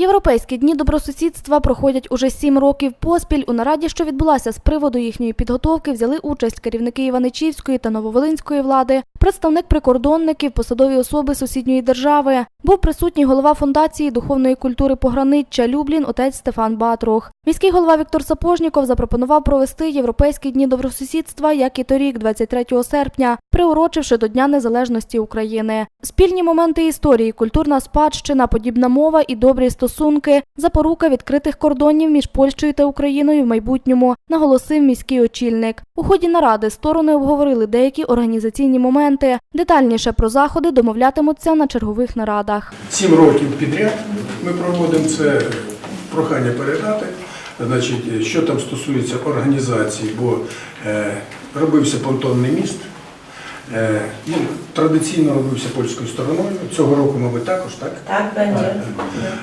Європейські дні добросусідства проходять уже сім років поспіль. У нараді, що відбулася з приводу їхньої підготовки, взяли участь керівники Іваничівської та Нововолинської влади, представник прикордонників, посадові особи сусідньої держави. Був присутній голова фундації духовної культури пограниччя Люблін, отець Стефан Батрух. Міський голова Віктор Сапожніков запропонував провести європейські дні добросусідства, як і торік, 23 серпня, приурочивши до Дня Незалежності України. Спільні моменти історії, культурна спадщина, подібна мова і добрі стосунки, запорука відкритих кордонів між Польщею та Україною в майбутньому, наголосив міський очільник. У ході наради сторони обговорили деякі організаційні моменти. Детальніше про заходи домовлятимуться на чергових нарадах. Сім років підряд ми проводимо це прохання передати. Значить, що там стосується організації, бо е, робився понтонний міст. Е, він традиційно робився польською стороною. Цього року, мабуть, також, так? Так, będzie.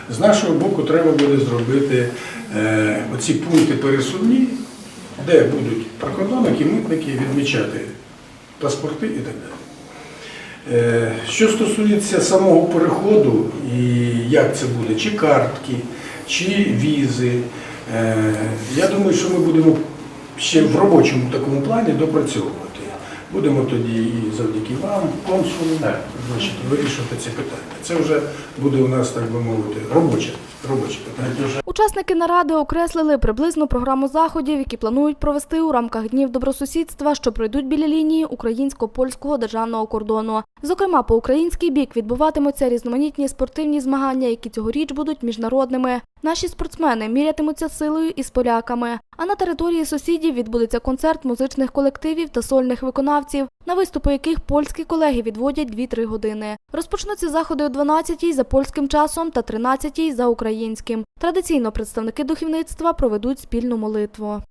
З нашого боку треба буде зробити е, оці пункти пересувні, де будуть прикордонники, митники відмічати паспорти і так далі. Е, що стосується самого переходу і як це буде, чи картки, чи візи, е, я думаю, що ми будемо ще в робочому такому плані допрацьовувати. Будемо тоді і завдяки вам, консулу, вирішувати ці питання. Це вже буде у нас, так би мовити, робоче, робоче питання. Учасники наради окреслили приблизну програму заходів, які планують провести у рамках днів добросусідства, що пройдуть біля лінії українсько-польського державного кордону. Зокрема, по український бік відбуватимуться різноманітні спортивні змагання, які цьогоріч будуть міжнародними. Наші спортсмени мірятимуться силою із поляками. А на території сусідів відбудеться концерт музичних колективів та сольних виконавців, на виступи яких польські колеги відводять 2-3 години. Розпочнуться заходи о 12-й за польським часом та 13-й за українським. Традиційно представники духовництва проведуть спільну молитву.